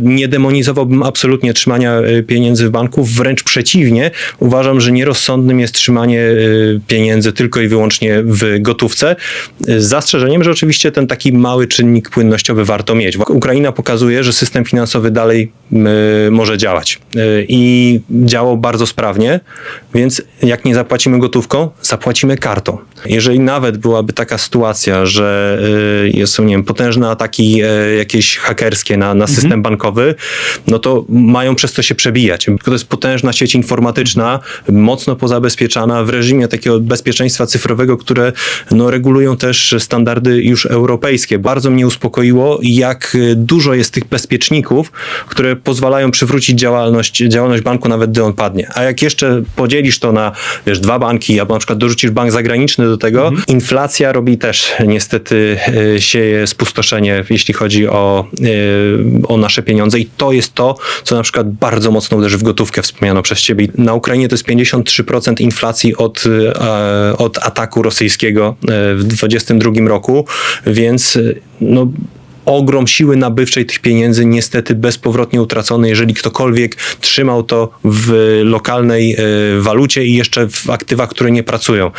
Nie demonizowałbym absolutnie trzymania e, pieniędzy w banku, wręcz przeciwnie. Uważam, że nierozsądnym jest trzymanie e, pieniędzy tylko i wyłącznie w gotówce. e, Z zastrzeżeniem, że oczywiście ten taki mały czynnik płynnościowy warto mieć. Ukraina pokazuje, że system finansowy dalej może działać e, i działał bardzo sprawnie, więc jak nie zapłacimy gotówką, zapłacimy kartą. Jeżeli nawet byłaby taka sytuacja, że e, są nie wiem, potężne ataki jakieś hakerskie na, na system bankowy, no to mają przez to się przebijać. To jest potężna sieć informatyczna, mocno pozabezpieczana w reżimie takiego bezpieczeństwa cyfrowego, które no, regulują też standardy już europejskie. Bardzo mnie uspokoiło, jak dużo jest tych bezpieczników, które pozwalają przywrócić działalność, działalność banku nawet gdy on padnie. A jak jeszcze podzielisz to na wiesz, dwa banki, albo na przykład dorzucisz bank zagraniczny do tego, inflacja robi też niestety e, sieje spustoszenie, jeśli chodzi o, e, o nasze pieniądze i to jest to, co na przykład bardzo mocno uderzy w gotówkę wspomniano przez ciebie. Na Ukrainie to jest 53% inflacji od, e, od ataku rosyjskiego w 2022 roku, więc no ogrom siły nabywczej tych pieniędzy niestety bezpowrotnie utracony, jeżeli ktokolwiek trzymał to w lokalnej e, walucie i jeszcze w aktywach, które nie pracują.